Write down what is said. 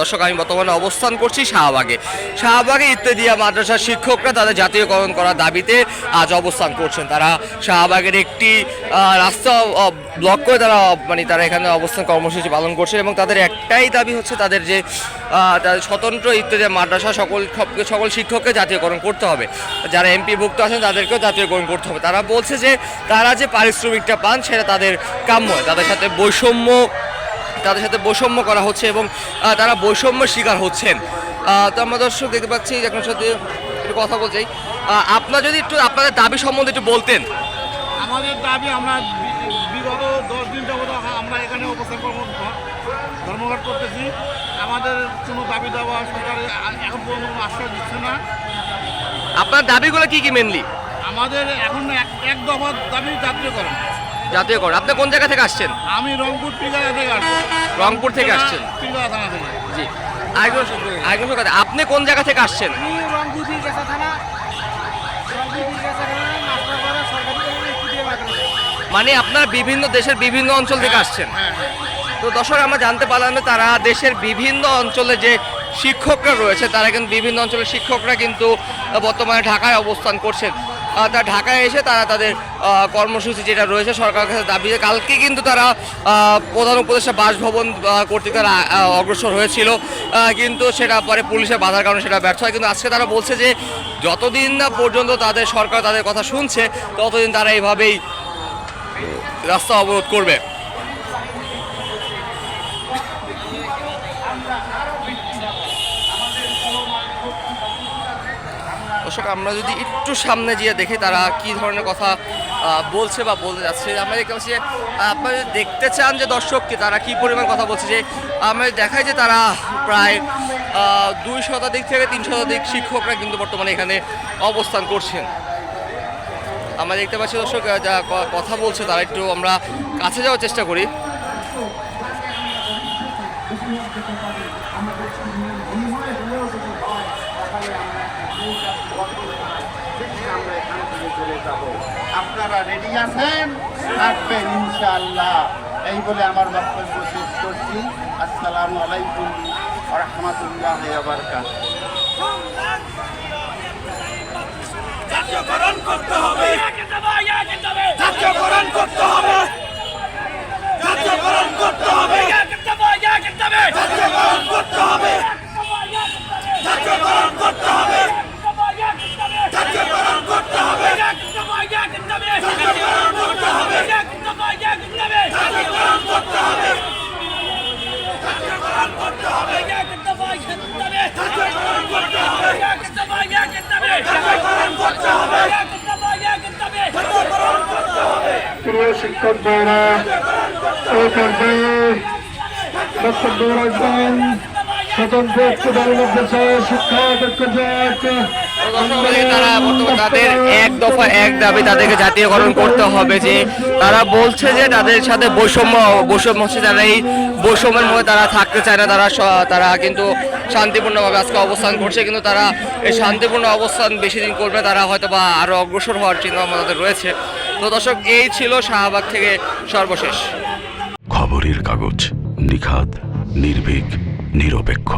দর্শক, আমি বর্তমানে অবস্থান করছি শাহবাগে। শাহবাগে ইত্যাদিয়া মাদ্রাসার শিক্ষকরা তাদের জাতীয়করণ করার দাবিতে আজ অবস্থান করছেন। তারা শাহবাগের একটি রাস্তা ব্লক করে তারা মানে তারা এখানে অবস্থান কর্মসূচি পালন করছে এবং তাদের একটাই দাবি হচ্ছে তাদের যে তাদের স্বতন্ত্র ইত্যাদি মাদ্রাসা সকল সকল শিক্ষককে জাতীয়করণ করতে হবে। যারা এমপি ভুক্ত আছেন তাদেরকেও জাতীয়করণ করতে হবে। তারা বলছে যে, তারা যে পারিশ্রমিকটা পান সেটা তাদের কাম্য তাদের সাথে বৈষম্য তাদের সাথে বৈষম্য করা হচ্ছে এবং তারা বৈষম্য শিকার হচ্ছেন। তো আমরা দর্শক দেখতে পাচ্ছি যে আপনার সাথে একটু কথা বলছি। আপনার যদি একটু আপনাদের দাবি সম্বন্ধে একটু বলতেন। আমাদের দাবি আমরা বিগত দশ দিন যাবত আমরা এখানে অবস্থান ধর্মঘট করতেছি। আমাদের কোনো দাবি দেওয়া সরকার এখন পর্যন্ত কোনো আশ্বাস দিচ্ছে না। আপনার দাবিগুলো কি কি মেনলি আমাদের এখন এক এক দফা দাবি জাতীয়করণ জাতীয়করণ আপনি কোন জায়গা থেকে আসছেন? আমি রংপুর থেকে আসছি। রংপুর থেকে আসছেন। থানা থেকে। জি। আরেকজন কথা আপনি কোন জায়গা থেকে আসছেন? আমি রংপুর থানা। মানে আপনারা বিভিন্ন দেশের বিভিন্ন অঞ্চল থেকে আসছেন। হ্যাঁ হ্যাঁ। তো দর্শক আমরা জানতে পারলাম যে তারা দেশের বিভিন্ন অঞ্চলে যে শিক্ষকরা রয়েছে তারা কিন্তু বিভিন্ন অঞ্চলের শিক্ষকরা কিন্তু বর্তমানে ঢাকায় অবস্থান করছেন। আহ, তা ঢাকায় এসে তারা তাদের কর্মসূচি যেটা রয়েছে সরকারের কাছে দাবি কালকে কিন্তু তারা প্রধান উপদেষ্টা বাসভবন কর্তৃক তারা অগ্রসর হয়েছিল। কিন্তু সেটা পরে পুলিশের বাধার কারণে সেটা ব্যর্থ হয়। কিন্তু আজকে তারা বলছে যে যতদিন না পর্যন্ত তাদের সরকার তাদের কথা শুনছে ততদিন তারা এইভাবেই রাস্তা অবরোধ করবে। দর্শক, আমরা যদি একটু সামনে গিয়ে দেখি তারা কি ধরনের কথা বলছে বা বলতে যাচ্ছে, আমরা দেখতে পাচ্ছি যে আপনারা যদি দেখতে চান যে দর্শককে তারা কি পরিমাণ কথা বলছে, যে আমরা দেখাই যে তারা প্রায় দুই শতাধিক থেকে তিন শতাধিক শিক্ষকরা কিন্তু বর্তমানে এখানে অবস্থান করছেন। আমরা দেখতে পাচ্ছি দর্শক যা কথা বলছে তারা, একটু আমরা কাছে যাওয়ার চেষ্টা করি। আপনারা রেডি আছেন? থাকবেন ইনশাআল্লাহ। এই বলে আমার বক্তব্য শেষ করছি। আসসালামু আলাইকুম রহমতুল্লাহ আবরকাত জাতীয়করণ করতে হবে। শিক্ষক বর্তমানে তাদের এক দফা এক দাবি তাদেরকে জাতীয়করণ করতে হবে যে তারা বলছে যে তাদের সাথে বৈষম্য বৈষম্য হচ্ছে তারা এই বৈষম্যের মধ্যে তারা থাকতে চায় না, তারা তারা কিন্তু শান্তিপূর্ণভাবে আজকে অবস্থান করছে, কিন্তু তারা এই শান্তিপূর্ণ অবস্থান বেশি দিন করবে তারা হয়তো বা আরও অগ্রসর হওয়ার চিন্তা ভাবনা রয়েছে। তো দর্শক এই ছিল শাহবাগ থেকে সর্বশেষ। খবরের কাগজ নিখাত নির্ভীক নিরপেক্ষ।